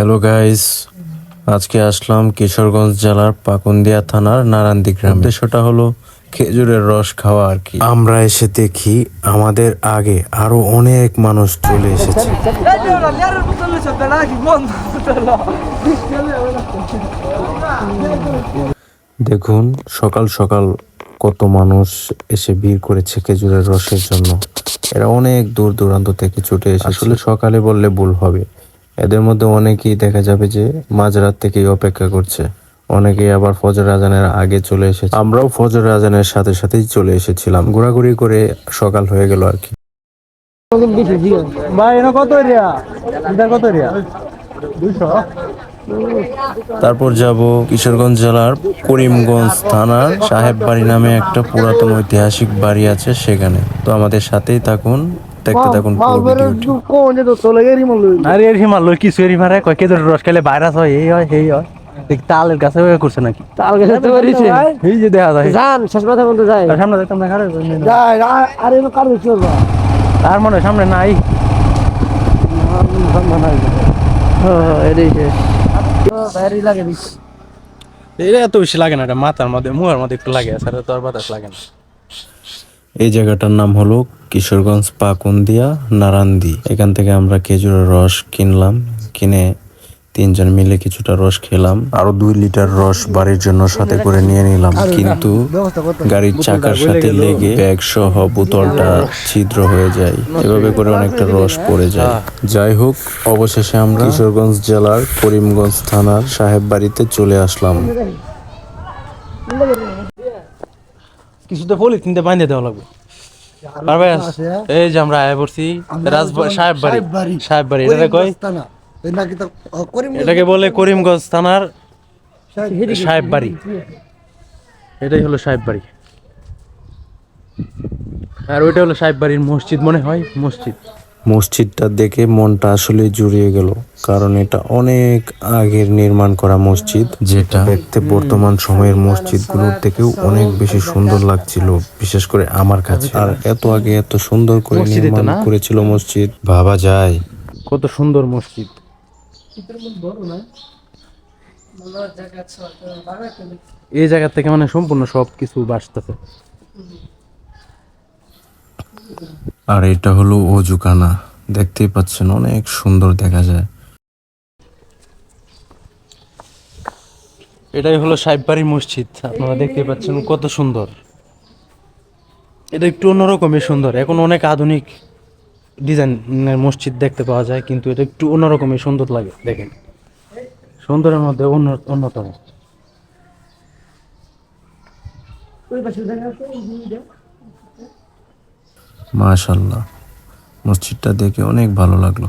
Hello guys আজকে আসলাম কিশোরগঞ্জ জেলার পাকুন্দিয়া থানার নারান্দি গ্রাম। উদ্দেশ্যটা হলো খেজুরের রস খাওয়া আর কি। আমরা এসে দেখি আমাদের আগে আরও অনেক মানুষ চলে এসেছে। দেখুন সকাল সকাল কত মানুষ এসে ভিড় করেছে খেজুরের রসের জন্য। এরা অনেক দূর দূরান্ত থেকে ছুটে এসে আসলে সকালে বললে ভুল হবে। এদের মধ্যে অনেকেই দেখা যাবে যে মাঝরাত থেকেই অপেক্ষা করছে। অনেকেই আবার ফজর আজানের আগে চলে এসেছে। আমরাও ফজর আজানের সাথে সাথেই চলে এসেছিলাম। ঘোরাঘুরি করে সকাল হয়ে গেল আর কি। তারপর যাব কিশোরগঞ্জ জেলার করিমগঞ্জ থানার সাহেব বাড়ি নামে একটা পুরাতন ঐতিহাসিক বাড়ি আছে সেখানে। তো আমাদের সাথেই থাকুন। দেখতে থাকুন আরে এর হিমাল কিছু এর কয় কেদর রস খাইলে ভাইরাস হয় এই হয় এই হয়। তালের গাছে করছে নাকি? তাল গাছে তো পারিছে এই যে দেখা যায়। যান শেষ মাথা বন্ধ যায় সামনে দেখতাম না খারে যায় আরে এনো কার চলবা তার মনে হয় সামনে নাই। এটাই শেষ বাইরে লাগে দিস এটা এত বেশি লাগে না এটা মাথার মধ্যে মুখের মধ্যে একটু লাগে স্যার তো আর বাতাস লাগে না। এই জায়গাটার নাম হলো কিশোরগঞ্জ পাকুন্দিয়া নারান্দি। এখান থেকে আমরা খেজুরের রস কিনলাম। কিনে তিনজন মিলে কিছুটা রস খেলাম। আরও দুই লিটার রস বাড়ির জন্য সাথে করে নিয়ে নিলাম। কিন্তু গাড়ির চাকার সাথে লেগে ব্যাগ সহ বোতলটা ছিদ্র হয়ে যায়। এভাবে করে অনেকটা রস পড়ে যায়। যাই হোক অবশেষে আমরা কিশোরগঞ্জ জেলার করিমগঞ্জ থানার সাহেব বাড়িতে চলে আসলাম। কিছু তো বলি তিনটে বাইন্ধে দেওয়া লাগবে। এই যে আমরা আয় পড়ছি রাজবাড়ি সাহেব বাড়ি সাহেব বাড়ি এটা কয় এটাকে বলে করিমগঞ্জ থানার সাহেব বাড়ি এটাই হলো সাহেব বাড়ি আর ওইটা হলো সাহেব বাড়ির মসজিদ মনে হয় মসজিদ। মসজিদটা দেখে মনটা আসলে জুড়িয়ে গেল কারণ এটা অনেক আগের নির্মাণ করা মসজিদ। যেটা? দেখতে বর্তমান সময়ের মসজিদগুলোর থেকেও অনেক বেশি সুন্দর লাগছিল বিশেষ করে আমার কাছে। আর এত আগে এত সুন্দর করে নির্মাণ করেছিল মসজিদ। ভাবা যায়। কত সুন্দর মসজিদ। এই জায়গা থেকে মানে সম্পূর্ণ সব কিছু বাসতেছে আর এটা হলো অজুখানা দেখতেই পাচ্ছেন অনেক সুন্দর দেখা যায়। এটাই হলো সাহেববাড়ির মসজিদ আপনারা দেখতে পাচ্ছেন কত সুন্দর। এটা একটু অন্যরকমই সুন্দর এখন অনেক আধুনিক ডিজাইনের মসজিদ দেখতে পাওয়া যায় কিন্তু এটা একটু অন্যরকমই সুন্দর লাগে দেখেন। সুন্দরের মধ্যে অন্য অন্যতম। মাশাল্লাহ মসজিদটা দেখে অনেক ভালো লাগল।